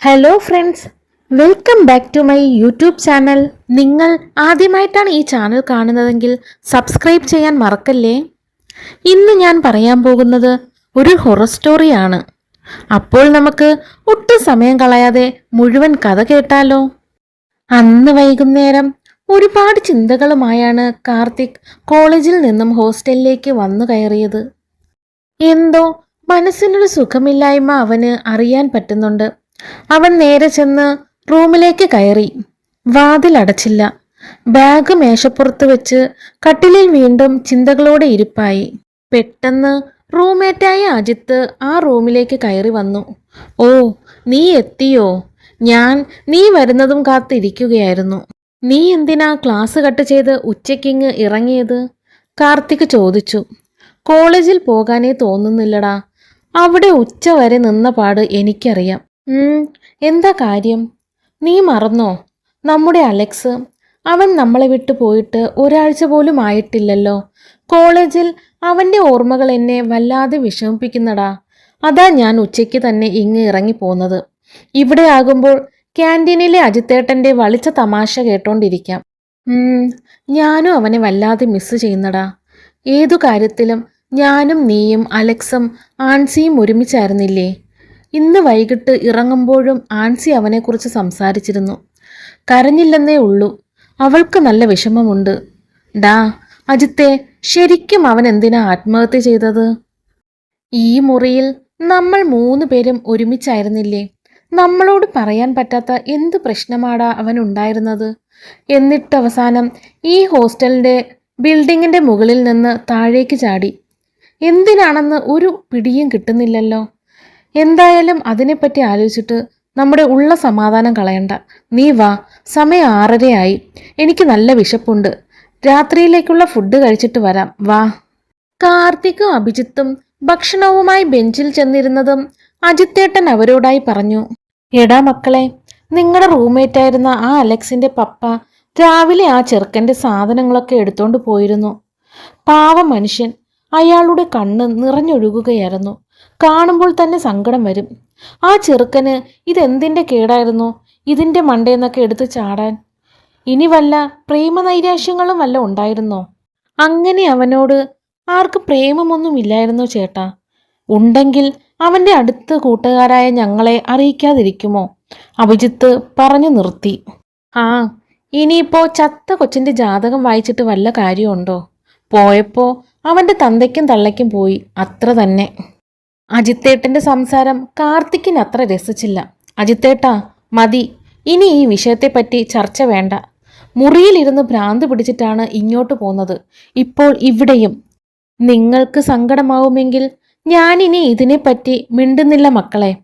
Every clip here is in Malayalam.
Hello friends welcome back to my YouTube channel നിങ്ങൾ ആദ്യമായിട്ടാണ് ഈ ചാനൽ കാണുന്നതെങ്കിൽ സബ്സ്ക്രൈബ് ചെയ്യാൻ മറക്കല്ലേ? ഇന്ന് ഞാൻ പറയാൻ പോകുന്നത് ഒരു ഹൊറർ സ്റ്റോറിയാണ് അപ്പോൾ നമുക്ക് ഒട്ടും സമയം കളയാതെ മുഴുവൻ കഥ കേട്ടാലോ? അന്ന് വൈകുന്നേരം ഒരുപാട് ചിന്തകളുമായാണ് കാർത്തിക് കോളേജിൽ നിന്നും ഹോസ്റ്റലിലേക്ക് വന്നു കയറിയത്. എന്തോ മനസ്സിനൊരു സുഖമില്ലായ്മ അവന് അറിയാൻ പറ്റുന്നുണ്ട്. അവൻ നേരെ ചെന്ന് റൂമിലേക്ക് കയറി. വാതിൽ അടച്ചില്ല. ബാഗ് മേശപ്പുറത്ത് വെച്ച് കട്ടിലിൽ വീണ്ടും ചിന്തകളോടെ ഇരിപ്പായി. പെട്ടെന്ന് റൂംമേറ്റായ അജിത്ത് ആ റൂമിലേക്ക് കയറി വന്നു. ഓ നീ എത്തിയോ? ഞാൻ നീ വരുന്നതും കാത്തിരിക്കുകയായിരുന്നു. നീ എന്തിനാ ക്ലാസ് കട്ട് ചെയ്ത് ഉച്ചയ്ക്കിങ് ഇറങ്ങിയത്? കാർത്തിക് ചോദിച്ചു. കോളേജിൽ പോകാനേ തോന്നുന്നില്ലടാ. അവിടെ ഉച്ച വരെ നിന്ന പാട് എനിക്കറിയാം. എന്താ കാര്യം? നീ മറന്നോ? നമ്മുടെ അലക്സ് അവൻ നമ്മളെ വിട്ടു പോയിട്ട് ഒരാഴ്ച പോലും ആയിട്ടില്ലല്ലോ. കോളേജിൽ അവന്റെ ഓർമ്മകൾ എന്നെ വല്ലാതെ വിഷമിപ്പിക്കുന്നടാ. അതാ ഞാൻ ഉച്ചയ്ക്ക് തന്നെ ഇങ്ങ് ഇറങ്ങി പോന്നത്. ഇവിടെ ആകുമ്പോൾ ക്യാന്റീനിലെ അജിത്തേട്ടന്റെ വളിച്ച തമാശ കേട്ടോണ്ടിരിക്കാം. ഞാനും അവനെ വല്ലാതെ മിസ് ചെയ്യുന്നടാ. ഏതു കാര്യത്തിലും ഞാനും നീയും അലക്സും ആൻസിയും ഒരുമിച്ചായിരുന്നില്ലേ? ഇന്ന് വൈകിട്ട് ഇറങ്ങുമ്പോഴും ആൻസി അവനെക്കുറിച്ച് സംസാരിച്ചിരുന്നു. കരഞ്ഞില്ലെന്നേ ഉള്ളൂ. അവൾക്ക് നല്ല വിഷമമുണ്ട്. ഡാ അജിത്തെ ശരിക്കും അവൻ എന്തിനാ ആത്മഹത്യ ചെയ്തത്? ഈ മുറിയിൽ നമ്മൾ മൂന്ന് പേരും ഒരുമിച്ചായിരുന്നില്ലേ? നമ്മളോട് പറയാൻ പറ്റാത്ത എന്ത് പ്രശ്നമാടാ അവൻ ഉണ്ടായിരുന്നത്? എന്നിട്ട് അവസാനം ഈ ഹോസ്റ്റലിന്റെ ബിൽഡിങ്ങിന്റെ മുകളിൽ നിന്ന് താഴേക്ക് ചാടി. എന്തിനാണെന്ന് ഒരു പിടിയും കിട്ടുന്നില്ലല്ലോ. എന്തായാലും അതിനെപ്പറ്റി ആലോചിച്ചിട്ട് നമ്മുടെ ഉള്ള സമാധാനം കളയണ്ട. നീ വാ. സമയം ആറരയായി. എനിക്ക് നല്ല വിശപ്പുണ്ട്. രാത്രിയിലേക്കുള്ള ഫുഡ് കഴിച്ചിട്ട് വരാം. വാ. കാർത്തിക്കും അഭിജിത്തും ഭക്ഷണവുമായി ബെഞ്ചിൽ ചെന്നിരുന്നതും അജിത്തേട്ടൻ അവരോടായി പറഞ്ഞു എടാ മക്കളെ നിങ്ങളുടെ റൂംമേറ്റായിരുന്ന ആ അലക്സിന്റെ പപ്പ രാവിലെ ആ ചെറുക്കന്റെ സാധനങ്ങളൊക്കെ എടുത്തോണ്ട് പോയിരുന്നു. പാവ മനുഷ്യൻ. അയാളുടെ കണ്ണ് നിറഞ്ഞൊഴുകുകയായിരുന്നു. കാണുമ്പോൾ തന്നെ സങ്കടം വരും. ആ ചെറുക്കന് ഇതെന്തിന്റെ കേടായിരുന്നു? ഇതിന്റെ മണ്ടേന്നൊക്കെ എടുത്ത് ചാടാൻ. ഇനി വല്ല പ്രേമനൈരാശ്യങ്ങളും വല്ല ഉണ്ടായിരുന്നോ? അങ്ങനെ അവനോട് ആർക്ക് പ്രേമമൊന്നും ഇല്ലായിരുന്നു ചേട്ടാ. ഉണ്ടെങ്കിൽ അവന്റെ അടുത്ത കൂട്ടുകാരായ ഞങ്ങളെ അറിയിക്കാതിരിക്കുമോ? അഭിജിത്ത് പറഞ്ഞു നിർത്തി. ആ ഇനിയിപ്പോ ചത്ത കൊച്ചിന്റെ ജാതകം വായിച്ചിട്ട് വല്ല കാര്യമുണ്ടോ? പോയപ്പോ അവന്റെ തന്തയ്ക്കും തള്ളയ്ക്കും പോയി. അത്ര തന്നെ. അജിത്തേട്ടന്റെ സംസാരം കാർത്തിക്കിന് അത്ര രസിച്ചില്ല. അജിത്തേട്ടാ മതി. ഇനി ഈ വിഷയത്തെപ്പറ്റി ചർച്ച വേണ്ട. മുറിയിലിരുന്ന് ഭ്രാന്ത് പിടിച്ചിട്ടാണ് ഇങ്ങോട്ട് പോന്നത്. ഇപ്പോൾ ഇവിടെയും. നിങ്ങൾക്ക് സങ്കടമാവുമെങ്കിൽ ഞാനിനി ഇതിനെപ്പറ്റി മിണ്ടുന്നില്ല മക്കളെ.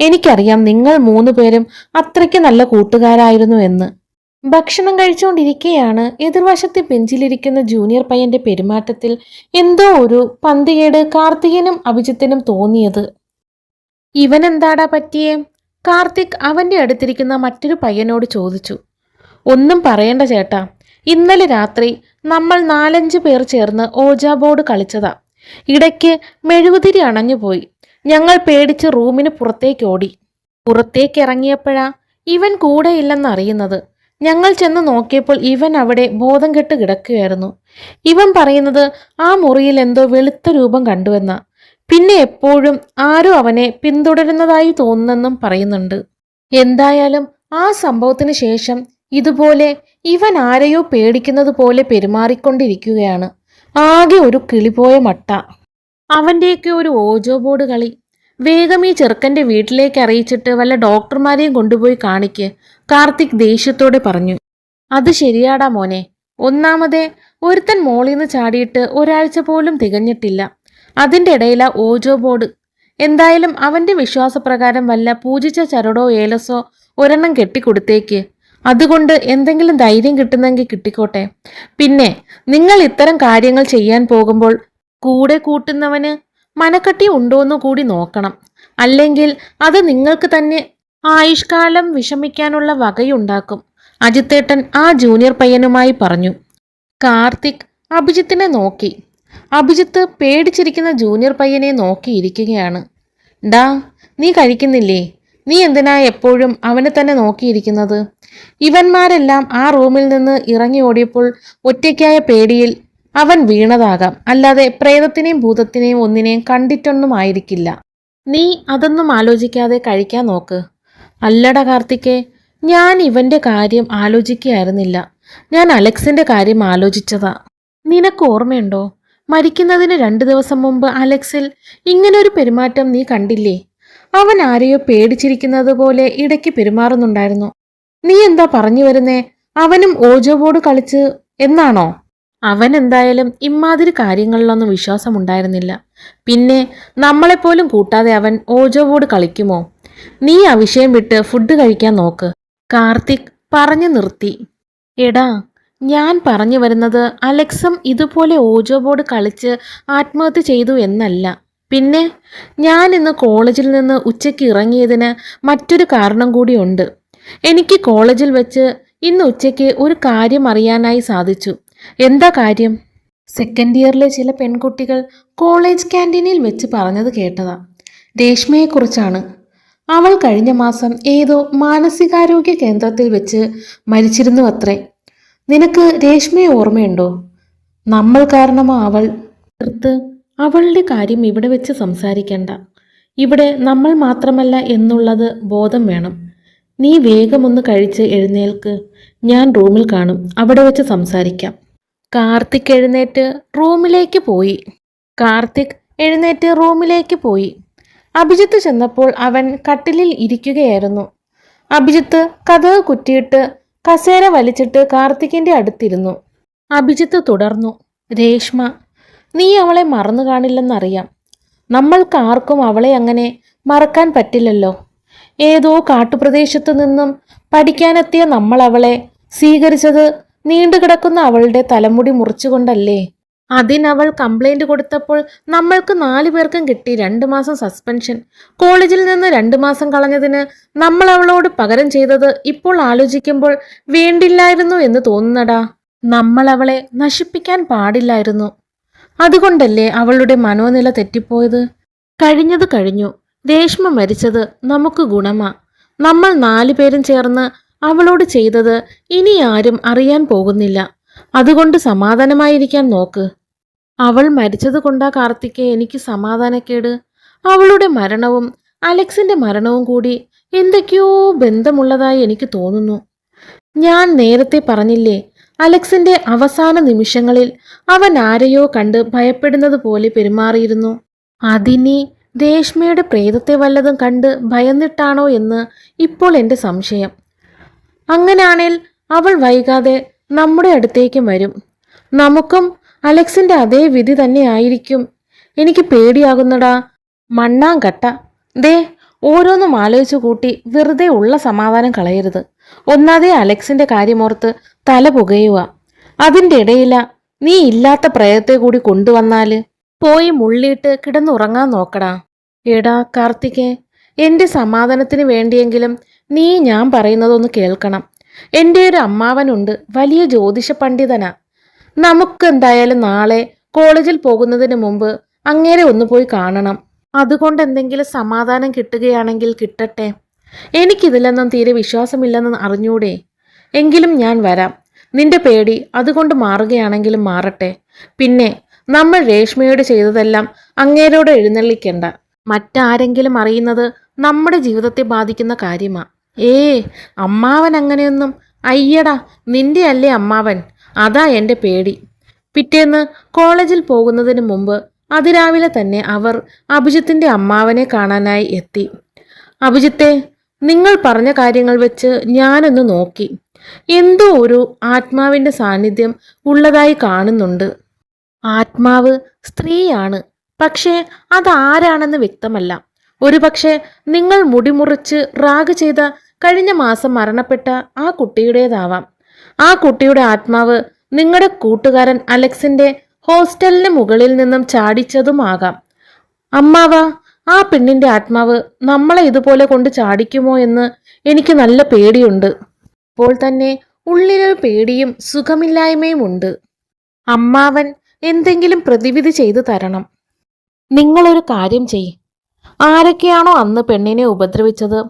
എനിക്കറിയാം നിങ്ങൾ മൂന്ന് പേരും അത്രയ്ക്ക് നല്ല കൂട്ടുകാരായിരുന്നു എന്ന്. ഭക്ഷണം കഴിച്ചുകൊണ്ടിരിക്കെയാണ് എതിർവശത്തെ ബെഞ്ചിലിരിക്കുന്ന ജൂനിയർ പയ്യന്റെ പെരുമാറ്റത്തിൽ എന്തോ ഒരു പന്തികേട് കാർത്തികനും അഭിജിത്തിനും തോന്നിയത്. ഇവൻ എന്താടാ പറ്റിയേ? കാർത്തിക് അവന്റെ അടുത്തിരിക്കുന്ന മറ്റൊരു പയ്യനോട് ചോദിച്ചു. ഒന്നും പറയണ്ട ചേട്ടാ. ഇന്നലെ രാത്രി നമ്മൾ നാലഞ്ച് പേർ ചേർന്ന് ഓജാ ബോർഡ് കളിച്ചതാ. ഇടയ്ക്ക് മെഴുകുതിരി അണഞ്ഞുപോയി ഞങ്ങൾ പേടിച്ച് റൂമിന് പുറത്തേക്ക് ഓടി. പുറത്തേക്ക് ഇറങ്ങിയപ്പോഴാ ഇവൻ കൂടെയില്ലെന്നറിയുന്നത് ഞങ്ങൾ ചെന്ന് നോക്കിയപ്പോൾ ഇവൻ അവിടെ ബോധം കെട്ട് കിടക്കുകയായിരുന്നു. ഇവൻ പറയുന്നത് ആ മുറിയിൽ എന്തോ വെളുത്ത രൂപം കണ്ടുവെന്ന. പിന്നെ എപ്പോഴും ആരോ അവനെ പിന്തുടരുന്നതായി തോന്നുന്നെന്നും പറയുന്നുണ്ട്. എന്തായാലും ആ സംഭവത്തിന് ശേഷം ഇതുപോലെ ഇവൻ ആരെയോ പേടിക്കുന്നത് പോലെ പെരുമാറിക്കൊണ്ടിരിക്കുകയാണ്. ആകെ ഒരു കിളിപോയ മട്ട. അവന്റെയൊക്കെ ഒരു ഓജോ ബോർഡ് കളി വേഗം ഈ ചെറുക്കന്റെ വീട്ടിലേക്ക് അറിയിച്ചിട്ട് വല്ല ഡോക്ടർമാരെയും കൊണ്ടുപോയി കാണിക്ക് കാർത്തിക് ദേഷ്യത്തോടെ പറഞ്ഞു. അത് ശരിയാടാ മോനെ. ഒന്നാമതേ ഒരുത്തൻ മോളിന്ന് ചാടിയിട്ട് ഒരാഴ്ച പോലും തികഞ്ഞിട്ടില്ല. അതിന്റെ ഇടയിലാ ഓജോ ബോർഡ്. എന്തായാലും അവന്റെ വിശ്വാസപ്രകാരം വല്ല പൂജിച്ച ചരടോ ഏലസോ ഒരെണ്ണം കെട്ടിക്കൊടുത്തേക്ക്. അതുകൊണ്ട് എന്തെങ്കിലും ധൈര്യം കിട്ടുന്നെങ്കിൽ കിട്ടിക്കോട്ടെ. പിന്നെ നിങ്ങൾ ഇത്തരം കാര്യങ്ങൾ ചെയ്യാൻ പോകുമ്പോൾ കൂടെ കൂട്ടുന്നവന് മനക്കട്ടി ഉണ്ടോന്നു കൂടി നോക്കണം. അല്ലെങ്കിൽ അത് നിങ്ങൾക്ക് തന്നെ ആയുഷ്കാലം വിഷമിക്കാനുള്ള വകയുണ്ടാക്കും. അജിത്തേട്ടൻ ആ ജൂനിയർ പയ്യനുമായി പറഞ്ഞു. കാർത്തിക് അഭിജിത്തിനെ നോക്കി. അഭിജിത്ത് പേടിച്ചിരിക്കുന്ന ജൂനിയർ പയ്യനെ നോക്കിയിരിക്കുകയാണ്. ഡാ നീ കഴിക്കുന്നില്ലേ? നീ എന്തിനാ എപ്പോഴും അവനെ തന്നെ നോക്കിയിരിക്കുന്നത്? ഇവന്മാരെല്ലാം ആ റൂമിൽ നിന്ന് ഇറങ്ങി ഓടിയപ്പോൾ ഒറ്റയ്ക്കായ പേടിയിൽ അവൻ വീണതാകാം. അല്ലാതെ പ്രേതത്തിനെയും ഭൂതത്തിനെയും ഒന്നിനെയും കണ്ടിട്ടൊന്നും ആയിരിക്കില്ല നീ അതൊന്നും ആലോചിക്കാതെ കഴിക്കാൻ നോക്ക്. അല്ലട കാർത്തിക്കേ ഞാൻ ഇവന്റെ കാര്യം ആലോചിക്കുകയായിരുന്നില്ല. ഞാൻ അലക്സിന്റെ കാര്യം ആലോചിച്ചതാ. നിനക്ക് ഓർമ്മയുണ്ടോ? മരിക്കുന്നതിന് രണ്ടു ദിവസം മുമ്പ് അലക്സിൽ ഇങ്ങനൊരു പെരുമാറ്റം നീ കണ്ടില്ലേ? അവൻ ആരെയോ പേടിച്ചിരിക്കുന്നത് പോലെ ഇടയ്ക്ക് പെരുമാറുന്നുണ്ടായിരുന്നു. നീ എന്താ പറഞ്ഞു വരുന്നേ? അവനും ഓജോ ബോർഡ് കളിച്ച് എന്നാണോ? അവൻ എന്തായാലും ഇമ്മാതിരി കാര്യങ്ങളിലൊന്നും വിശ്വാസമുണ്ടായിരുന്നില്ല. പിന്നെ നമ്മളെപ്പോലും കൂട്ടാതെ അവൻ ഓജോ ബോർഡ് കളിക്കുമോ? നീ ആ വിഷയം വിട്ട് ഫുഡ് കഴിക്കാൻ നോക്ക്. കാർത്തിക് പറഞ്ഞു നിർത്തി. എടാ ഞാൻ പറഞ്ഞു വരുന്നത് അലക്സം ഇതുപോലെ ഓജോ ബോർഡ് കളിച്ച് ആത്മഹത്യ ചെയ്തു എന്നല്ല. പിന്നെ ഞാൻ ഇന്ന് കോളേജിൽ നിന്ന് ഉച്ചയ്ക്ക് ഇറങ്ങിയതിന് മറ്റൊരു കാരണം കൂടിയുണ്ട് എനിക്ക് കോളേജിൽ വെച്ച് ഇന്ന് ഉച്ചയ്ക്ക് ഒരു കാര്യം അറിയാനായി സാധിച്ചു. എന്താ കാര്യം? സെക്കൻഡ് ഇയറിലെ ചില പെൺകുട്ടികൾ കോളേജ് ക്യാന്റീനിൽ വെച്ച് പറഞ്ഞത് കേട്ടതാ. രേഷ്മയെക്കുറിച്ചാണ്. അവൾ കഴിഞ്ഞ മാസം ഏതോ മാനസികാരോഗ്യ കേന്ദ്രത്തിൽ വെച്ച് മരിച്ചിരുന്നു അത്രേ നിനക്ക് രേഷ്മയെ ഓർമ്മയുണ്ടോ? നമ്മൾ കാരണമാ അവൾ. നിർത്ത് അവളുടെ കാര്യം ഇവിടെ വെച്ച് സംസാരിക്കണ്ട. ഇവിടെ നമ്മൾ മാത്രമല്ല എന്നുള്ളത് ബോധം വേണം. നീ വേഗമൊന്ന് കഴിച്ച് എഴുന്നേൽക്ക്. ഞാൻ റൂമിൽ കാണും. അവിടെ വെച്ച് സംസാരിക്കാം. കാർത്തിക് എഴുന്നേറ്റ് റൂമിലേക്ക് പോയി. കാർത്തിക് എഴുന്നേറ്റ് റൂമിലേക്ക് പോയി. അഭിജിത്ത് ചെന്നപ്പോൾ അവൻ കട്ടിലിൽ ഇരിക്കുകയായിരുന്നു. അഭിജിത്ത് കഥക് കുറ്റിയിട്ട് കസേര വലിച്ചിട്ട് കാർത്തിക്കിന്റെ അടുത്തിരുന്നു. അഭിജിത്ത് തുടർന്നു രേഷ്മ നീ അവളെ മറന്നു കാണില്ലെന്നറിയാം. നമ്മൾക്ക് ആർക്കും അവളെ അങ്ങനെ മറക്കാൻ പറ്റില്ലല്ലോ. ഏതോ കാട്ടുപ്രദേശത്തു നിന്നും പഠിക്കാനെത്തിയ നമ്മൾ അവളെ സ്വീകരിച്ചത് നീണ്ടുകിടക്കുന്ന അവളുടെ തലമുടി മുറിച്ചുകൊണ്ടല്ലേ? അതിനവൾ കംപ്ലൈന്റ് കൊടുത്തപ്പോൾ നമ്മൾക്ക് നാലു പേർക്കും കിട്ടി രണ്ടു മാസം സസ്പെൻഷൻ കോളേജിൽ നിന്ന് രണ്ടു മാസം കളഞ്ഞതിന് നമ്മൾ അവളോട് പകരം ചെയ്തത് ഇപ്പോൾ ആലോചിക്കുമ്പോൾ വേണ്ടില്ലായിരുന്നു എന്ന് തോന്നുന്നടാ. നമ്മൾ അവളെ നശിപ്പിക്കാൻ പാടില്ലായിരുന്നു. അതുകൊണ്ടല്ലേ അവളുടെ മനോനില തെറ്റിപ്പോയത്? കഴിഞ്ഞത് കഴിഞ്ഞു. രേഷ്മ മരിച്ചത് നമുക്ക് ഗുണമാ. നമ്മൾ നാലു പേരും ചേർന്ന് അവളോട് ചെയ്തത് ഇനി ആരും അറിയാൻ പോകുന്നില്ല. അതുകൊണ്ട് സമാധാനമായിരിക്കാൻ നോക്ക്. അവൾ മരിച്ചത് കൊണ്ടാ കാർത്തിക്ക് എനിക്ക് സമാധാനക്കേട്. അവളുടെ മരണവും അലക്സിന്റെ മരണവും കൂടി എന്തൊക്കെയോ ബന്ധമുള്ളതായി എനിക്ക് തോന്നുന്നു. ഞാൻ നേരത്തെ പറഞ്ഞില്ലേ അലക്സിന്റെ അവസാന നിമിഷങ്ങളിൽ അവൻ ആരെയോ കണ്ട് ഭയപ്പെടുന്നത് പോലെ പെരുമാറിയിരുന്നു. അതിനി രേഷ്മയുടെ പ്രേതത്തെ വല്ലതും കണ്ട് ഭയന്നിട്ടാണോ എന്ന് ഇപ്പോൾ എന്റെ സംശയം. അങ്ങനാണേൽ അവൾ വൈകാതെ നമ്മുടെ അടുത്തേക്കും വരും. നമുക്കും അലക്സിന്റെ അതേ വിധി തന്നെ ആയിരിക്കും. എനിക്ക് പേടിയാകുന്നടാ. മണ്ണാങ്കട്ട. ദേ ഓരോന്നും ആലോചിച്ചു കൂട്ടി വെറുതെ ഉള്ള സമാധാനം കളയരുത്. ഒന്നാതെ അലക്സിന്റെ കാര്യമോർത്ത് തല പുകയുക. അതിന്റെ ഇടയില നീ ഇല്ലാത്ത പ്രയത്തെ കൂടി കൊണ്ടുവന്നാൽ? പോയി മുള്ളിയിട്ട് കിടന്നുറങ്ങാൻ നോക്കടാ. എടാ കാർത്തികേ എന്റെ സമാധാനത്തിന് വേണ്ടിയെങ്കിലും നീ ഞാൻ പറയുന്നതൊന്ന് കേൾക്കണം. എന്റെ ഒരു അമ്മാവനുണ്ട്. വലിയ ജ്യോതിഷ പണ്ഡിതനാ. നമുക്ക് എന്തായാലും നാളെ കോളേജിൽ പോകുന്നതിന് മുമ്പ് അങ്ങേരെ ഒന്ന് പോയി കാണണം. അതുകൊണ്ട് എന്തെങ്കിലും സമാധാനം കിട്ടുകയാണെങ്കിൽ കിട്ടട്ടെ. എനിക്കിതിലൊന്നും തീരെ വിശ്വാസമില്ലെന്ന് അറിഞ്ഞൂടെ? എങ്കിലും ഞാൻ വരാം. നിന്റെ പേടി അതുകൊണ്ട് മാറുകയാണെങ്കിലും മാറട്ടെ. പിന്നെ നമ്മൾ രേഷ്മയോട് ചെയ്തതെല്ലാം അങ്ങേരോട് എഴുന്നള്ളിക്കണ്ട. മറ്റാരെങ്കിലും അറിയുന്നത് നമ്മുടെ ജീവിതത്തെ ബാധിക്കുന്ന കാര്യമാ. ഏ അമ്മാവൻ അങ്ങനെയൊന്നും. അയ്യടാ നിന്റെ അല്ലേ അമ്മാവൻ. അതാ എന്റെ പേടി. പിറ്റേന്ന് കോളേജിൽ പോകുന്നതിന് മുമ്പ് അതിരാവിലെ തന്നെ അവർ അഭിജിത്തിന്റെ അമ്മാവനെ കാണാനായി എത്തി. അഭിജിത്തെ നിങ്ങൾ പറഞ്ഞ കാര്യങ്ങൾ വെച്ച് ഞാനൊന്ന് നോക്കി. എന്തോ ഒരു ആത്മാവിന്റെ സാന്നിധ്യം ഉള്ളതായി കാണുന്നുണ്ട്. ആത്മാവ് സ്ത്രീയാണ് പക്ഷേ അതാരാണെന്ന് വ്യക്തമല്ല. ഒരുപക്ഷെ നിങ്ങൾ മുടിമുറിച്ച് റാഗ് ചെയ്ത കഴിഞ്ഞ മാസം മരണപ്പെട്ട ആ കുട്ടിയുടേതാവാം. ആ കുട്ടിയുടെ ആത്മാവ് നിങ്ങളുടെ കൂട്ടുകാരൻ അലക്സിന്റെ ഹോസ്റ്റലിന് മുകളിൽ നിന്നും ചാടിച്ചതുമാകാം. അമ്മാവ ആ പെണ്ണിന്റെ ആത്മാവ് നമ്മളെ ഇതുപോലെ കൊണ്ട് ചാടിക്കുമോ എന്ന് എനിക്ക് നല്ല പേടിയുണ്ട്. അപ്പോൾ തന്നെ ഉള്ളിലൊരു പേടിയും സുഖമില്ലായ്മയും ഉണ്ട്. അമ്മാവൻ എന്തെങ്കിലും പ്രതിവിധി ചെയ്തു തരണം. നിങ്ങളൊരു കാര്യം ചെയ് ആരൊക്കെയാണോ അന്ന് പെണ്ണിനെ ഉപദ്രവിച്ചത്?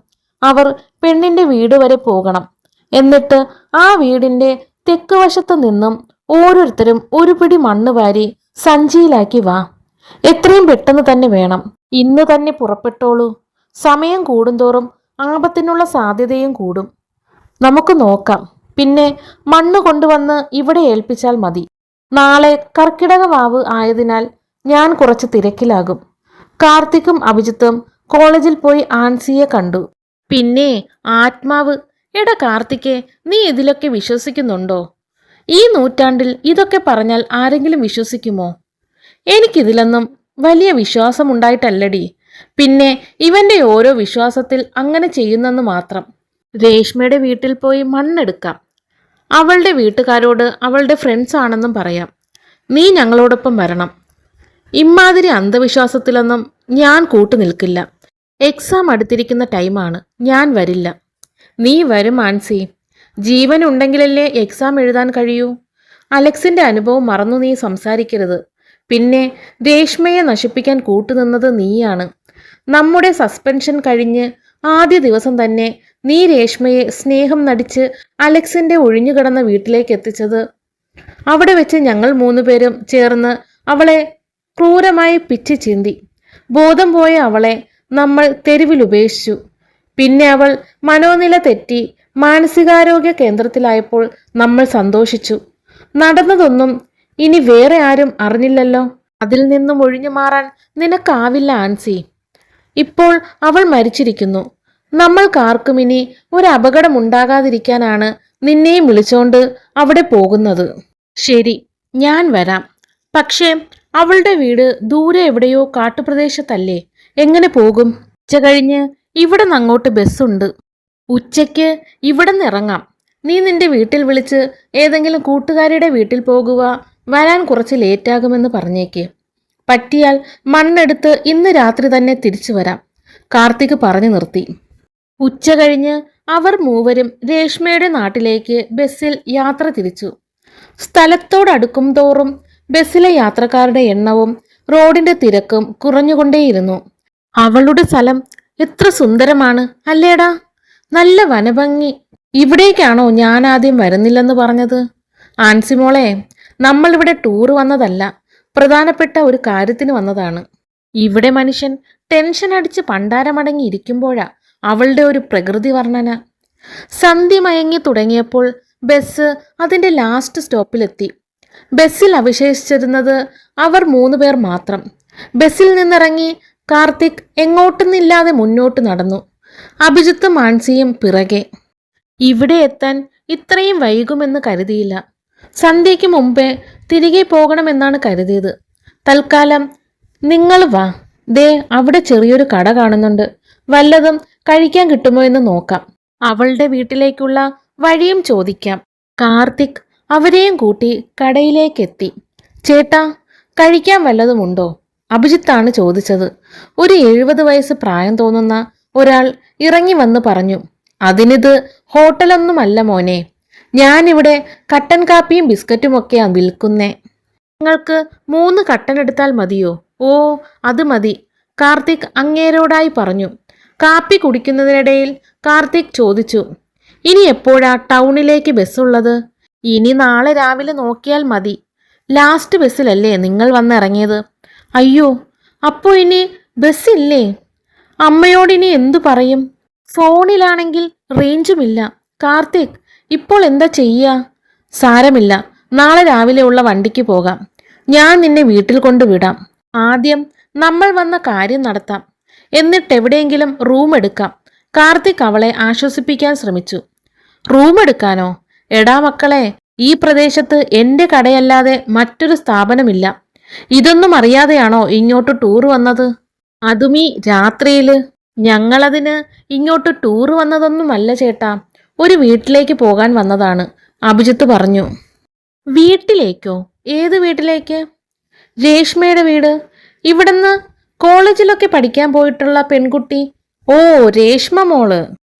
അവർ പെണ്ണിന്റെ വീട് വരെ പോകണം. എന്നിട്ട് ആ വീടിന്റെ തെക്ക് വശത്ത് നിന്നും ഓരോരുത്തരും ഒരു പിടി മണ്ണ് വാരി സഞ്ചിയിലാക്കി വാ. എത്രയും പെട്ടെന്ന് തന്നെ വേണം. ഇന്ന് തന്നെ പുറപ്പെട്ടോളൂ. സമയം കൂടുന്തോറും ആപത്തിനുള്ള സാധ്യതയും കൂടും. നമുക്ക് നോക്കാം. പിന്നെ മണ്ണ് കൊണ്ടുവന്ന് ഇവിടെ ഏൽപ്പിച്ചാൽ മതി. നാളെ കർക്കിടക വാവ് ആയതിനാൽ ഞാൻ കുറച്ച് തിരക്കിലാകും. കാർത്തിക്കും അഭിജിത്തും കോളേജിൽ പോയി ആൻസിയെ കണ്ടു. പിന്നെ ആത്മാവ്. എടാ കാർത്തിക്കെ നീ ഇതിലൊക്കെ വിശ്വസിക്കുന്നുണ്ടോ? ഈ നൂറ്റാണ്ടിൽ ഇതൊക്കെ പറഞ്ഞാൽ ആരെങ്കിലും വിശ്വസിക്കുമോ? എനിക്കിതിലൊന്നും വലിയ വിശ്വാസമുണ്ടായിട്ടല്ലടി. പിന്നെ ഇവന്റെ ഓരോ വിശ്വാസത്തിൽ അങ്ങനെ ചെയ്യുന്നെന്ന് മാത്രം. രേഷ്മയുടെ വീട്ടിൽ പോയി മണ്ണെടുക്കാം. അവളുടെ വീട്ടുകാരോട് അവളുടെ ഫ്രണ്ട്സ് ആണെന്നും പറയാം. നീ ഞങ്ങളോടൊപ്പം വരണം. ഇമ്മാതിരി അന്ധവിശ്വാസത്തിലൊന്നും ഞാൻ കൂട്ടു നിൽക്കില്ല. എക്സാം അടുത്തിരിക്കുന്ന ടൈമാണ് ഞാൻ വരില്ല. നീ വരും ആൻസി ജീവനുണ്ടെങ്കിലല്ലേ എക്സാം എഴുതാൻ കഴിയൂ? അലക്സിന്റെ അനുഭവം മറന്നു നീ സംസാരിക്കരുത്. പിന്നെ രേഷ്മയെ നശിപ്പിക്കാൻ കൂട്ടുനിന്നത് നീയാണ്. നമ്മുടെ സസ്പെൻഷൻ കഴിഞ്ഞ് ആദ്യ ദിവസം തന്നെ നീ രേഷ്മയെ സ്നേഹം നടിച്ച് അലക്സിന്റെ ഒഴിഞ്ഞുകിടന്ന വീട്ടിലേക്ക് എത്തിച്ചത്. അവിടെ വെച്ച് ഞങ്ങൾ മൂന്നുപേരും ചേർന്ന് അവളെ ക്രൂരമായി പിച്ചി ചിന്തി. ബോധം പോയ അവളെ നമ്മൾ തെരുവിൽ ഉപേക്ഷിച്ചു. പിന്നെ അവൾ മനോനില തെറ്റി മാനസികാരോഗ്യ കേന്ദ്രത്തിലായപ്പോൾ നമ്മൾ സന്തോഷിച്ചു. നടന്നതൊന്നും ഇനി വേറെ ആരും അറിഞ്ഞില്ലല്ലോ. അതിൽ നിന്നും ഒഴിഞ്ഞു മാറാൻ നിനക്കാവില്ല ആൻസി. ഇപ്പോൾ അവൾ മരിച്ചിരിക്കുന്നു. നമ്മൾക്കാർക്കും ഇനി ഒരു അപകടം ഉണ്ടാകാതിരിക്കാനാണ് നിന്നെയും വിളിച്ചോണ്ട് അവിടെ പോകുന്നത്. ശരി ഞാൻ വരാം. പക്ഷേ അവളുടെ വീട് ദൂരെ എവിടെയോ കാട്ടുപ്രദേശത്തല്ലേ. എങ്ങനെ പോകും? ഉച്ച കഴിഞ്ഞ് ഇവിടെ അങ്ങോട്ട് ബസ്സുണ്ട്. ഉച്ചയ്ക്ക് ഇവിടെ നിന്ന് ഇറങ്ങാം. നീ നിന്റെ വീട്ടിൽ വിളിച്ച് ഏതെങ്കിലും കൂട്ടുകാരിയുടെ വീട്ടിൽ പോകുക. വരാൻ കുറച്ച് ലേറ്റാകുമെന്ന് പറഞ്ഞേക്ക്. പറ്റിയാൽ മണ്ണെടുത്ത് ഇന്ന് രാത്രി തന്നെ തിരിച്ചു വരാം. കാർത്തിക് പറഞ്ഞു നിർത്തി. ഉച്ച കഴിഞ്ഞ് അവർ മൂവരും രേഷ്മയുടെ നാട്ടിലേക്ക് ബസ്സിൽ യാത്ര തിരിച്ചു. സ്ഥലത്തോടടുക്കും തോറും ബസ്സിലെ യാത്രക്കാരുടെ എണ്ണവും റോഡിന്റെ തിരക്കും കുറഞ്ഞുകൊണ്ടേയിരുന്നു. അവളുടെ സ്ഥലം എത്ര സുന്ദരമാണ് അല്ലേടാ? നല്ല വനഭംഗി. ഇവിടേക്കാണോ ഞാൻ ആദ്യം വരുന്നില്ലെന്ന് പറഞ്ഞത്? ആൻസിമോളെ നമ്മളിവിടെ ടൂർ വന്നതല്ല പ്രധാനപ്പെട്ട ഒരു കാര്യത്തിന് വന്നതാണ്. ഇവിടെ മനുഷ്യൻ ടെൻഷൻ അടിച്ച് പണ്ടാരമടങ്ങി ഇരിക്കുമ്പോഴാ അവളുടെ ഒരു പ്രകൃതി വർണന. സന്ധ്യ മയങ്ങി തുടങ്ങിയപ്പോൾ ബസ് അതിന്റെ ലാസ്റ്റ് സ്റ്റോപ്പിലെത്തി ബസ്സിൽ അവശേഷിച്ചിരുന്നത് അവർ മൂന്ന് പേർ മാത്രം. ബസ്സിൽ നിന്നിറങ്ങി കാർത്തിക് എങ്ങോട്ടെന്നില്ലാതെ മുന്നോട്ട് നടന്നു. അഭിജിത്ത് മാൻസിയും പിറകെ. ഇവിടെ എത്താൻ ഇത്രയും വൈകുമെന്ന് കരുതിയില്ല. സന്ധ്യയ്ക്ക് മുമ്പേ തിരികെ പോകണമെന്നാണ് കരുതിയത്. തൽക്കാലം നിങ്ങൾ വാ. ദേ അവിടെ ചെറിയൊരു കട കാണുന്നുണ്ട്. വല്ലതും കഴിക്കാൻ കിട്ടുമോ എന്ന് നോക്കാം. അവളുടെ വീട്ടിലേക്കുള്ള വഴിയും ചോദിക്കാം. കാർത്തിക് അവരെയും കൂട്ടി കടയിലേക്കെത്തി. ചേട്ടാ കഴിക്കാൻ വല്ലതുമുണ്ടോ അഭിജിത്താണ് ചോദിച്ചത്. ഒരു എഴുപത് വയസ്സ് പ്രായം തോന്നുന്ന ഒരാൾ ഇറങ്ങി വന്ന് പറഞ്ഞു അതിനിത് ഹോട്ടലൊന്നുമല്ല മോനെ ഞാനിവിടെ കട്ടൻ കാപ്പിയും ബിസ്ക്കറ്റുമൊക്കെയാണ് വിൽക്കുന്നേ. നിങ്ങൾക്ക് മൂന്ന് കട്ടൻ എടുത്താൽ മതിയോ ഓ അത് മതി കാർത്തിക് അങ്ങേരോടായി പറഞ്ഞു. കാപ്പി കുടിക്കുന്നതിനിടയിൽ കാർത്തിക് ചോദിച്ചു ഇനി എപ്പോഴാ ടൗണിലേക്ക് ബസ്സുള്ളത്? ഇനി നാളെ രാവിലെ നോക്കിയാൽ മതി. ലാസ്റ്റ് ബസ്സിലല്ലേ നിങ്ങൾ വന്നിറങ്ങിയത്? അയ്യോ അപ്പോൾ ഇനി ബസ്സില്ലേ? അമ്മയോടിനി എന്തു പറയും? ഫോണിലാണെങ്കിൽ റേഞ്ചുമില്ല. കാർത്തിക് ഇപ്പോൾ എന്താ ചെയ്യുക സാരമില്ല നാളെ രാവിലെ ഉള്ള വണ്ടിക്ക് പോകാം. ഞാൻ നിന്നെ വീട്ടിൽ കൊണ്ടുവിടാം. ആദ്യം നമ്മൾ വന്ന കാര്യം നടത്താം. എന്നിട്ട് എവിടെയെങ്കിലും റൂം എടുക്കാം. കാർത്തിക് അവളെ ആശ്വസിപ്പിക്കാൻ ശ്രമിച്ചു. റൂം എടുക്കാനോ? എടാ മക്കളെ ഈ പ്രദേശത്ത് എന്റെ കടയല്ലാതെ മറ്റൊരു സ്ഥാപനമില്ല. ഇതൊന്നും അറിയാതെയാണോ ഇങ്ങോട്ട് ടൂർ വന്നത്? അതും ഈ രാത്രിയിൽ. ഞങ്ങളതിന് ഇങ്ങോട്ട് ടൂർ വന്നതൊന്നുമല്ല ചേട്ടാ. ഒരു വീട്ടിലേക്ക് പോകാൻ വന്നതാണ് അഭിജിത്ത് പറഞ്ഞു. വീട്ടിലേക്കോ? ഏത് വീട്ടിലേക്ക്? രേഷ്മയുടെ വീട്. ഇവിടുന്ന് കോളേജിലൊക്കെ പഠിക്കാൻ പോയിട്ടുള്ള പെൺകുട്ടി. ഓ രേഷ്മ മോൾ.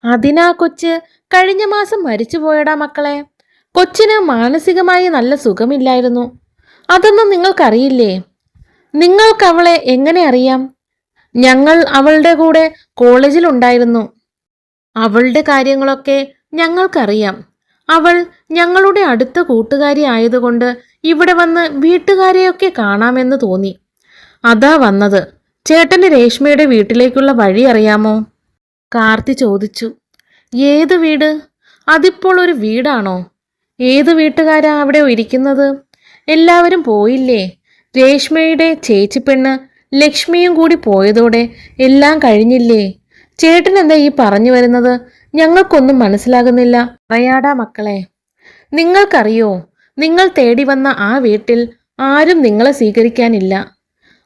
അതിനാ കൊച്ച് കഴിഞ്ഞ മാസം മരിച്ചു പോയടാ മക്കളെ. കൊച്ചിന് മാനസികമായി നല്ല സുഖമില്ലായിരുന്നു. അതൊന്നും നിങ്ങൾക്കറിയില്ലേ? നിങ്ങൾക്ക് അവളെ എങ്ങനെ അറിയാം? ഞങ്ങൾ അവളുടെ കൂടെ കോളേജിലുണ്ടായിരുന്നു. അവളുടെ കാര്യങ്ങളൊക്കെ ഞങ്ങൾക്കറിയാം. അവൾ ഞങ്ങളുടെ അടുത്ത കൂട്ടുകാരി ആയതുകൊണ്ട് ഇവിടെ വന്ന് വീട്ടുകാരെയൊക്കെ കാണാമെന്ന് തോന്നി. അതാ വന്നത്. ചേട്ടന് രേഷ്മയുടെ വീട്ടിലേക്കുള്ള വഴി അറിയാമോ? കാർത്തി ചോദിച്ചു. ഏത് വീട്? അതിപ്പോൾ ഒരു വീടാണോ? ഏത് വീട്ടുകാരാ അവിടെ ഇരിക്കുന്നത്? എല്ലാവരും പോയില്ലേ? രേഷ്മയുടെ ചേച്ചിപ്പെണ്ണ് ലക്ഷ്മിയും കൂടി പോയതോടെ എല്ലാം കഴിഞ്ഞില്ലേ? ചേട്ടൻ എന്താ ഈ പറഞ്ഞു വരുന്നത്? ഞങ്ങൾക്കൊന്നും മനസ്സിലാകുന്നില്ല. പറയാടാ മക്കളെ. നിങ്ങൾക്കറിയോ? നിങ്ങൾ തേടി വന്ന ആ വീട്ടിൽ ആരും നിങ്ങളെ സ്വീകരിക്കാനില്ല.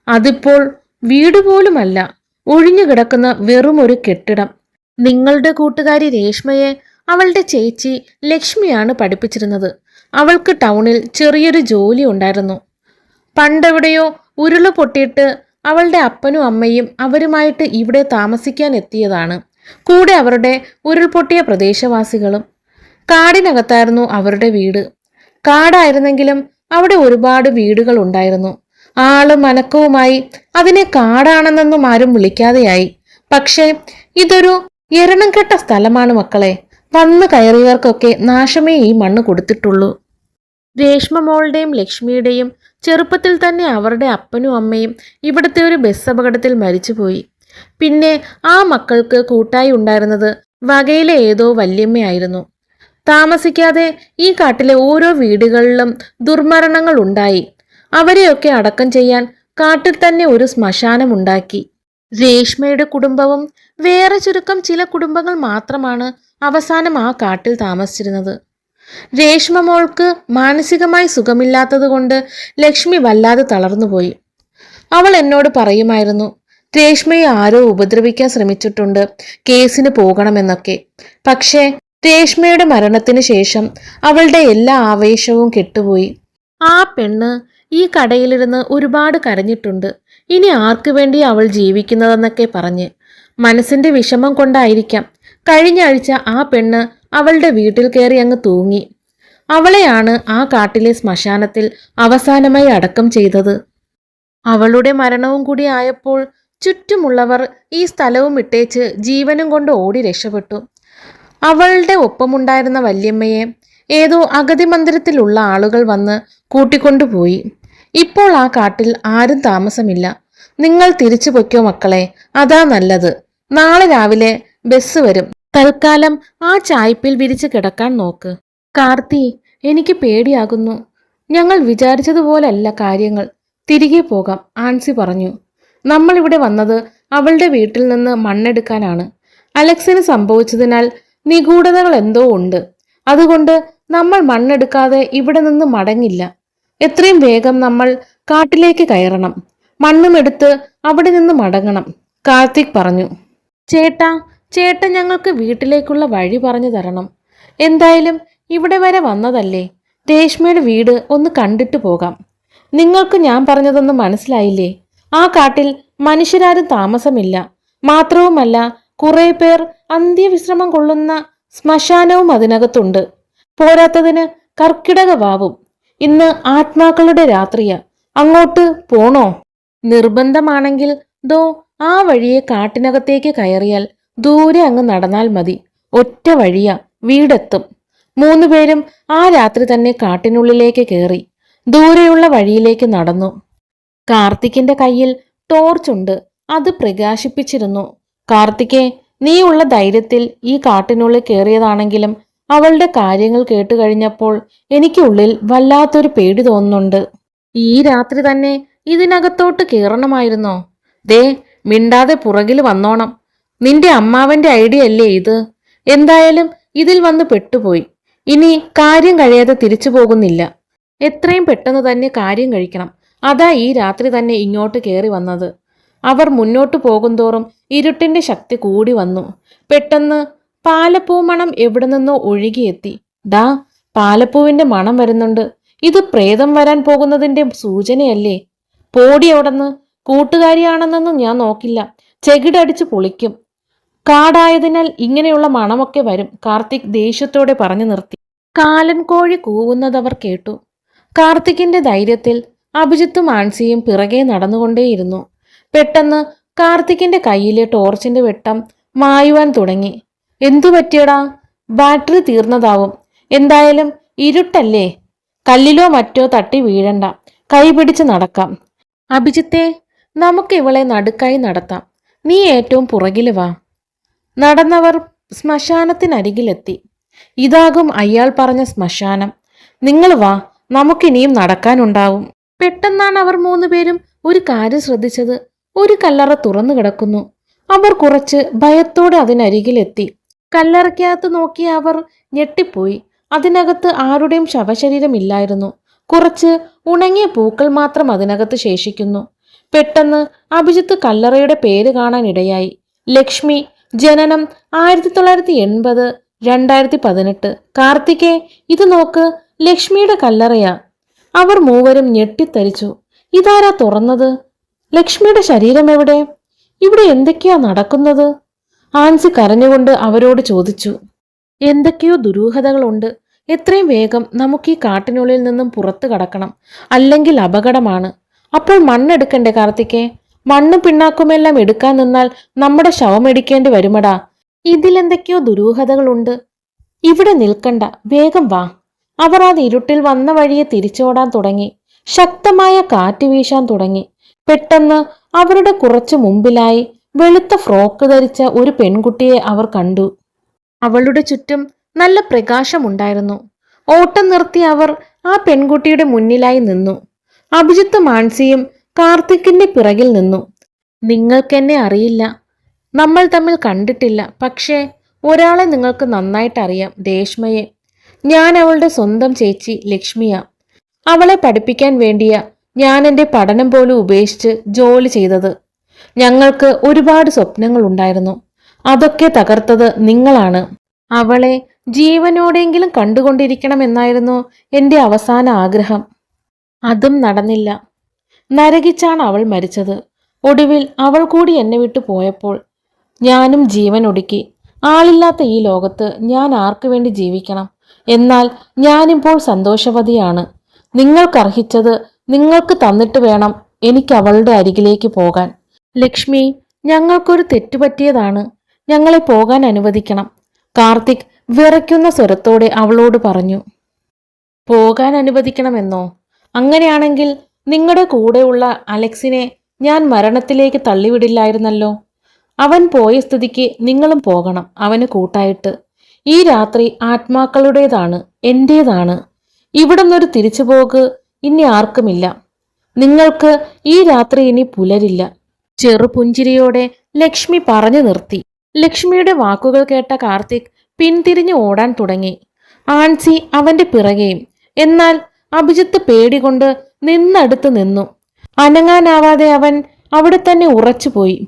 അതിപ്പോൾ വീട് പോലുമല്ല ഒഴിഞ്ഞു കിടക്കുന്ന വെറുമൊരു കെട്ടിടം. നിങ്ങളുടെ കൂട്ടുകാരി രേഷ്മയെ അവളുടെ ചേച്ചി ലക്ഷ്മിയാണ് പഠിപ്പിച്ചിരുന്നത്. അവൾക്ക് ടൗണിൽ ചെറിയൊരു ജോലി ഉണ്ടായിരുന്നു. പണ്ടെവിടെയോ ഉരുൾ പൊട്ടിയിട്ട് അവളുടെ അപ്പനും അമ്മയും അവരുമായിട്ട് ഇവിടെ താമസിക്കാൻ എത്തിയതാണ്. കൂടെ അവരുടെ ഉരുൾപൊട്ടിയ പ്രദേശവാസികളും കാടിനകത്തായിരുന്നു അവരുടെ വീട്. കാടായിരുന്നെങ്കിലും അവിടെ ഒരുപാട് വീടുകൾ ഉണ്ടായിരുന്നു. ആളും അനക്കവുമായി അതിനെ കാടാണെന്നൊന്നും ആരും വിളിക്കാതെയായി. പക്ഷേ ഇതൊരു എരണം കെട്ട സ്ഥലമാണ് മക്കളെ. വന്നു കയറിയവർക്കൊക്കെ നാശമേ ഈ മണ്ണ് കൊടുത്തിട്ടുള്ളൂ. രേഷ്മ മോളുടെയും ലക്ഷ്മിയുടെയും ചെറുപ്പത്തിൽ തന്നെ അവരുടെ അപ്പനും അമ്മയും ഇവിടുത്തെ ഒരു ബസ് അപകടത്തിൽ മരിച്ചുപോയി. പിന്നെ ആ മക്കൾക്ക് കൂട്ടായി ഉണ്ടായിരുന്നത് വകയിലെ ഏതോ വല്യമ്മയായിരുന്നു. താമസിക്കാതെ ഈ കാട്ടിലെ ഓരോ വീടുകളിലും ദുർമരണങ്ങൾ ഉണ്ടായി. അവരെയൊക്കെ അടക്കം ചെയ്യാൻ കാട്ടിൽ തന്നെ ഒരു ശ്മശാനം ഉണ്ടാക്കി രേഷ്മയുടെ കുടുംബവും വേറെ ചുരുക്കം ചില കുടുംബങ്ങൾ മാത്രമാണ് അവസാനം ആ കാട്ടിൽ താമസിച്ചിരുന്നത്. രേഷ്മ മോൾക്ക് മാനസികമായി സുഖമില്ലാത്തതുകൊണ്ട് ലക്ഷ്മി വല്ലാതെ തളർന്നുപോയി അവൾ എന്നോട് പറയുമായിരുന്നു രേഷ്മയെ ആരോ ഉപദ്രവിക്കാൻ ശ്രമിച്ചിട്ടുണ്ട് കേസിന് പോകണമെന്നൊക്കെ. പക്ഷേ രേഷ്മയുടെ മരണത്തിന് ശേഷം അവളുടെ എല്ലാ ആവേശവും കെട്ടുപോയി. ആ പെണ്ണ് ഈ കടയിലിരുന്ന് ഒരുപാട് കരഞ്ഞിട്ടുണ്ട്. ഇനി ആർക്കു വേണ്ടി അവൾ ജീവിക്കുന്നതെന്നൊക്കെ പറഞ്ഞ്. മനസ്സിന്റെ വിഷമം കൊണ്ടായിരിക്കാം. കഴിഞ്ഞ ആഴ്ച ആ പെണ്ണ് അവളുടെ വീട്ടിൽ കയറി അങ്ങ് തൂങ്ങി. അവളെയാണ് ആ കാട്ടിലെ ശ്മശാനത്തിൽ അവസാനമായി അടക്കം ചെയ്തത്. അവളുടെ മരണവും കൂടി ആയപ്പോൾ ചുറ്റുമുള്ളവർ ഈ സ്ഥലവും ഇട്ടേച്ച് ജീവനും കൊണ്ട് ഓടി രക്ഷപ്പെട്ടു. അവളുടെ ഒപ്പമുണ്ടായിരുന്ന വല്യമ്മയെ ഏതോ അഗതി മന്ദിരത്തിലുള്ള ആളുകൾ വന്ന് കൂട്ടിക്കൊണ്ടുപോയി. ഇപ്പോൾ ആ കാട്ടിൽ ആരും താമസമില്ല. നിങ്ങൾ തിരിച്ചു പൊയ്ക്കോ മക്കളെ അതാ നല്ലത്. നാളെ രാവിലെ ബസ് വരും. തൽക്കാലം ആ ചായ്പിൽ വിരിച്ച് കിടക്കാൻ നോക്ക്. കാർത്തി എനിക്ക് പേടിയാകുന്നു. ഞങ്ങൾ വിചാരിച്ചതുപോലല്ല കാര്യങ്ങൾ. തിരികെ പോകാം ആൻസി പറഞ്ഞു. നമ്മൾ ഇവിടെ വന്നത് അവളുടെ വീട്ടിൽ നിന്ന് മണ്ണെടുക്കാനാണ്. അലക്സിന് സംഭവിച്ചതിനാൽ നിഗൂഢതകൾ എന്തോ ഉണ്ട്. അതുകൊണ്ട് നമ്മൾ മണ്ണെടുക്കാതെ ഇവിടെ നിന്ന് മടങ്ങില്ല. എത്രയും വേഗം നമ്മൾ കാട്ടിലേക്ക് കയറണം. മണ്ണുമെടുത്ത് അവിടെ നിന്ന് മടങ്ങണം. കാർത്തിക് പറഞ്ഞു ചേട്ടാ ചേട്ടൻ ഞങ്ങൾക്ക് വീട്ടിലേക്കുള്ള വഴി പറഞ്ഞു തരണം. എന്തായാലും ഇവിടെ വരെ വന്നതല്ലേ? രേഷ്മയുടെ വീട് ഒന്ന് കണ്ടിട്ട് പോകാം. നിങ്ങൾക്ക് ഞാൻ പറഞ്ഞതൊന്നും മനസ്സിലായില്ലേ? ആ കാട്ടിൽ മനുഷ്യരാരും താമസമില്ല. മാത്രവുമല്ല കുറെ പേർ അന്ത്യവിശ്രമം കൊള്ളുന്ന ശ്മശാനവും അതിനകത്തുണ്ട്. പോരാത്തതിന് കർക്കിടക വാവും. ഇന്ന് ആത്മാക്കളുടെ രാത്രിയാ. അങ്ങോട്ട് പോണോ? നിർബന്ധമാണെങ്കിൽ ദോ ആ വഴിയെ കാട്ടിനകത്തേക്ക് കയറിയാൽ ദൂരെ അങ്ങ് നടന്നാൽ മതി. ഒറ്റ വഴിയാ. വീടെത്തും. മൂന്നുപേരും ആ രാത്രി തന്നെ കാട്ടിനുള്ളിലേക്ക് കയറി ദൂരെയുള്ള വഴിയിലേക്ക് നടന്നു. കാർത്തിക്കിന്റെ കയ്യിൽ ടോർച്ചുണ്ട് അത് പ്രകാശിപ്പിച്ചിരുന്നു. നീ ഉള്ള ധൈര്യത്തിൽ ഈ കാട്ടിനുള്ളിൽ കയറിയതാണെങ്കിലും അവളുടെ കാര്യങ്ങൾ കേട്ടു കഴിഞ്ഞപ്പോൾ എനിക്കുള്ളിൽ വല്ലാത്തൊരു പേടി തോന്നുന്നുണ്ട്. ഈ രാത്രി തന്നെ ഇതിനകത്തോട്ട് കയറണമായിരുന്നോ? ദേ മിണ്ടാതെ പുറകിൽ വന്നോണം. നിന്റെ അമ്മാവന്റെ ഐഡിയ അല്ലേ ഇത്? എന്തായാലും ഇതിൽ വന്ന് പെട്ടുപോയി. ഇനി കാര്യം കഴിയാതെ തിരിച്ചു പോകുന്നില്ല. എത്രയും പെട്ടെന്ന് തന്നെ കാര്യം കഴിക്കണം. അതാ ഈ രാത്രി തന്നെ ഇങ്ങോട്ട് കയറി വന്നത്. അവർ മുന്നോട്ട് പോകുന്തോറും ഇരുട്ടിന്റെ ശക്തി കൂടി വന്നു. പെട്ടെന്ന് പാലപ്പൂ മണം എവിടെ നിന്നോ ഒഴുകിയെത്തി. ദാ പാലപ്പൂവിന്റെ മണം വരുന്നുണ്ട്. ഇത് പ്രേതം വരാൻ പോകുന്നതിന്റെ സൂചനയല്ലേ? പോടി അവിടെന്ന്. കൂട്ടുകാരിയാണെന്നൊന്നും ഞാൻ നോക്കില്ല. ചെകിടടിച്ച് പൊളിക്കും. കാടായതിനാൽ ഇങ്ങനെയുള്ള മണമൊക്കെ വരും. കാർത്തിക് ദേഷ്യത്തോടെ പറഞ്ഞു നിർത്തി. കാലൻ കോഴി കൂവുന്നതവർ കേട്ടു. കാർത്തിക്കിന്റെ ധൈര്യത്തിൽ അഭിജിത്തും ആൻസിയും പിറകെ നടന്നുകൊണ്ടേയിരുന്നു. പെട്ടെന്ന് കാർത്തിക്കിന്റെ കയ്യിലെ ടോർച്ചിന്റെ വെട്ടം മായുവാൻ തുടങ്ങി. എന്തു പറ്റിയടാ? ബാറ്ററി തീർന്നതാവും. എന്തായാലും ഇരുട്ടല്ലേ? കല്ലിലോ മറ്റോ തട്ടി വീഴണ്ട. കൈപിടിച്ച് നടക്കാം. അഭിജിത്തെ നമുക്ക് ഇവളെ നടുക്കായി നടത്താം. നീ ഏറ്റവും പുറകിൽ വാ. നടന്നവർ ശ്മശാനത്തിനരികിലെത്തി. ഇതാകും അയാൾ പറഞ്ഞ ശ്മശാനം. നിങ്ങൾ വാ നമുക്കിനിയും നടക്കാനുണ്ടാവും. പെട്ടെന്നാണ് അവർ മൂന്നുപേരും ഒരു കാര്യം ശ്രദ്ധിച്ചത്. ഒരു കല്ലറ തുറന്നു കിടക്കുന്നു. അവർ കുറച്ച് ഭയത്തോടെ അതിനരികിലെത്തി. കല്ലറയ്ക്കകത്ത് നോക്കിയ അവർ ഞെട്ടിപ്പോയി. അതിനകത്ത് ആരുടെയും ശവശരീരമില്ലായിരുന്നു കുറച്ച് ഉണങ്ങിയ പൂക്കൾ മാത്രം അതിനകത്ത് ശേഷിക്കുന്നു. പെട്ടെന്ന് അഭിജിത്ത് കല്ലറയുടെ പേര് കാണാനിടയായി ലക്ഷ്മി ജനനം ആയിരത്തി തൊള്ളായിരത്തി എൺപത് രണ്ടായിരത്തി പതിനെട്ട് കാർത്തികേ ഇത് നോക്ക് ലക്ഷ്മിയുടെ കല്ലറയാ. അവർ മൂവരും ഞെട്ടിത്തരിച്ചു. ഇതാരാ തുറന്നത്? ലക്ഷ്മിയുടെ ശരീരം എവിടെ? ഇവിടെ എന്തൊക്കെയാ നടക്കുന്നത്? ആൻസി കരഞ്ഞുകൊണ്ട് അവരോട് ചോദിച്ചു എന്തൊക്കെയോ ദുരൂഹതകളുണ്ട്. എത്രയും വേഗം നമുക്ക് ഈ കാട്ടിനുള്ളിൽ നിന്നും പുറത്തു കടക്കണം. അല്ലെങ്കിൽ അപകടമാണ്. അപ്പോൾ മണ്ണെടുക്കണ്ടേ കാർത്തികേ? മണ്ണും പിണ്ണാക്കുമെല്ലാം എടുക്കാൻ നിന്നാൽ നമ്മുടെ ശവം എടുക്കേണ്ടി വരുമടാ. ഇതിലെന്തൊക്കെയോ ദുരൂഹതകളുണ്ട്. ഇവിടെ നിൽക്കണ്ട. വേഗം വാ. അവർ ആ ഇരുട്ടിൽ വന്ന വഴിയെ തിരിച്ചോടാൻ തുടങ്ങി. ശക്തമായ കാറ്റ് വീശാൻ തുടങ്ങി. പെട്ടെന്ന് അവരുടെ കുറച്ചു മുമ്പിലായി വെളുത്ത ഫ്രോക്ക് ധരിച്ച ഒരു പെൺകുട്ടിയെ അവർ കണ്ടു. അവളുടെ ചുറ്റും നല്ല പ്രകാശമുണ്ടായിരുന്നു. ഓട്ടം നിർത്തി അവർ ആ പെൺകുട്ടിയുടെ മുന്നിലായി നിന്നു. അഭിജിത്ത് മാൻസിയും കാർത്തിക്കിന്റെ പിറകിൽ നിന്നു. നിങ്ങൾക്കെന്നെ അറിയില്ല. നമ്മൾ തമ്മിൽ കണ്ടിട്ടില്ല. പക്ഷേ ഒരാളെ നിങ്ങൾക്ക് നന്നായിട്ട് അറിയാം രേഷ്മയെ. ഞാൻ അവളുടെ സ്വന്തം ചേച്ചി ലക്ഷ്മിയ. അവളെ പഠിപ്പിക്കാൻ വേണ്ടിയ ഞാൻ എന്റെ പഠനം പോലും ഉപേക്ഷിച്ച് ജോലി ചെയ്തത്. ഞങ്ങൾക്ക് ഒരുപാട് സ്വപ്നങ്ങൾ ഉണ്ടായിരുന്നു അതൊക്കെ തകർത്തത് നിങ്ങളാണ്. അവളെ ജീവനോടെങ്കിലും കണ്ടുകൊണ്ടിരിക്കണമെന്നായിരുന്നു എന്റെ അവസാന ആഗ്രഹം. അതും നടന്നില്ല. നരകിച്ചാണ് അവൾ മരിച്ചത്. ഒടുവിൽ അവൾ കൂടി എന്നെ വിട്ടു പോയപ്പോൾ ഞാനും ജീവൻ ഒടുക്കി. ആളില്ലാത്ത ഈ ലോകത്ത് ഞാൻ ആർക്കു വേണ്ടി ജീവിക്കണം? എന്നാൽ ഞാനിപ്പോൾ സന്തോഷവതിയാണ്. നിങ്ങൾക്കർഹിച്ചത് നിങ്ങൾക്ക് തന്നിട്ട് വേണം എനിക്ക് അവളുടെ അരികിലേക്ക് പോകാൻ. ലക്ഷ്മി ഞങ്ങൾക്കൊരു തെറ്റുപറ്റിയതാണ് ഞങ്ങളെ പോകാൻ അനുവദിക്കണം. കാർത്തിക് വിറയ്ക്കുന്ന സ്വരത്തോടെ അവളോട് പറഞ്ഞു. പോകാൻ അനുവദിക്കണമെന്നോ? അങ്ങനെയാണെങ്കിൽ നിങ്ങളുടെ കൂടെയുള്ള അലക്സിനെ ഞാൻ മരണത്തിലേക്ക് തള്ളിവിടില്ലായിരുന്നല്ലോ. അവൻ പോയ സ്ഥിതിക്ക് നിങ്ങളും പോകണം അവന് കൂട്ടായിട്ട്. ഈ രാത്രി ആത്മാക്കളുടേതാണ് എന്റേതാണ്. ഇവിടെ നിന്നൊരു തിരിച്ചുപോക്ക് ഇനി ആർക്കുമില്ല. നിങ്ങൾക്ക് ഈ രാത്രി ഇനി പുലരില്ല. ചെറുപുഞ്ചിരിയോടെ ലക്ഷ്മി പറഞ്ഞു നിർത്തി. ലക്ഷ്മിയുടെ വാക്കുകൾ കേട്ട കാർത്തിക് പിന്തിരിഞ്ഞു ഓടാൻ തുടങ്ങി. ആൻസി അവന്റെ പിറകെയും. എന്നാൽ അഭിജിത്ത് പേടികൊണ്ട് നിന്നടുത്ത് നിന്നു. അനങ്ങാനാവാതെ അവൻ അവിടെ തന്നെ ഉറച്ചുപോയി.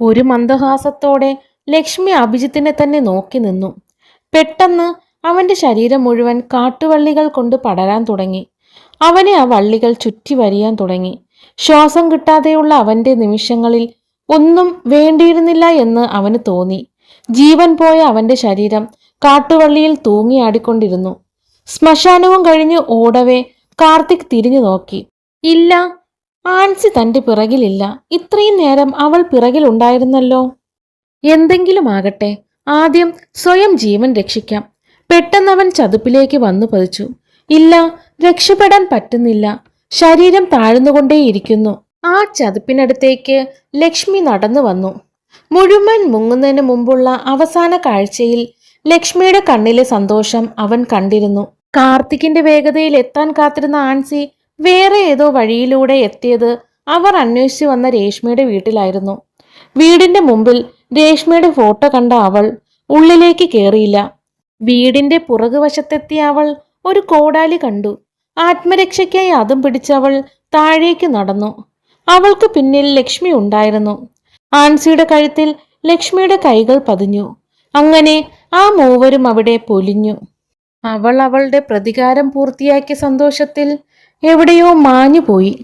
ഒരു മന്ദഹാസത്തോടെ ലക്ഷ്മി അഭിജിത്തിനെ തന്നെ നോക്കി നിന്നു. പെട്ടെന്ന് അവന്റെ ശരീരം മുഴുവൻ കാട്ടുവള്ളികൾ കൊണ്ട് പടരാൻ തുടങ്ങി. അവനെ ആ വള്ളികൾ ചുറ്റി വരിയാൻ തുടങ്ങി. ശ്വാസം കിട്ടാതെയുള്ള അവന്റെ നിമിഷങ്ങളിൽ ഒന്നും വേണ്ടിയിരുന്നില്ല എന്ന് അവന് തോന്നി. ജീവൻ പോയ അവന്റെ ശരീരം കാട്ടുവള്ളിയിൽ തൂങ്ങിയാടിക്കൊണ്ടിരുന്നു ശ്മശാനവും കഴിഞ്ഞ് ഓടവേ കാർത്തിക് തിരിഞ്ഞു നോക്കി. ഇല്ല ആൻസി തന്റെ പിറകിലില്ല. ഇത്രയും നേരം അവൾ പിറകിലുണ്ടായിരുന്നല്ലോ. എന്തെങ്കിലും ആകട്ടെ ആദ്യം സ്വയം ജീവൻ രക്ഷിക്കാം. പെട്ടെന്നവൻ ചതുപ്പിലേക്ക് വന്നു പതിച്ചു. ഇല്ല രക്ഷപ്പെടാൻ പറ്റുന്നില്ല. ശരീരം താഴ്ന്നുകൊണ്ടേയിരിക്കുന്നു. ആ ചതുപ്പിനടുത്തേക്ക് ലക്ഷ്മി നടന്നു വന്നു. മുഴുവൻ മുങ്ങുന്നതിന് മുമ്പുള്ള അവസാന കാഴ്ചയിൽ ലക്ഷ്മിയുടെ കണ്ണിലെ സന്തോഷം അവൻ കണ്ടിരുന്നു. കാർത്തിക്കിന്റെ വേഗതയിൽ എത്താൻ കാത്തിരുന്ന ആൻസി വേറെ ഏതോ വഴിയിലൂടെ എത്തിയത് അവർ അന്വേഷിച്ചു വന്ന രേഷ്മയുടെ വീട്ടിലായിരുന്നു. വീടിന്റെ മുമ്പിൽ രേഷ്മയുടെ ഫോട്ടോ കണ്ട അവൾ ഉള്ളിലേക്ക് കയറിയില്ല വീടിന്റെ പുറകുവശത്തെത്തിയ അവൾ ഒരു കോടാലി കണ്ടു. ആത്മരക്ഷയ്ക്കായി അതും പിടിച്ചവൾ താഴേക്ക് നടന്നു. അവൾക്ക് പിന്നിൽ ലക്ഷ്മി ഉണ്ടായിരുന്നു. ആൻസിയുടെ കഴുത്തിൽ ലക്ഷ്മിയുടെ കൈകൾ പതിഞ്ഞു. അങ്ങനെ ആ മൂവരും അവിടെ പൊലിഞ്ഞു. അവൾ അവളുടെ പ്രതികാരം പൂർത്തിയാക്കിയ സന്തോഷത്തിൽ എവിടെയോ മാഞ്ഞുപോയി.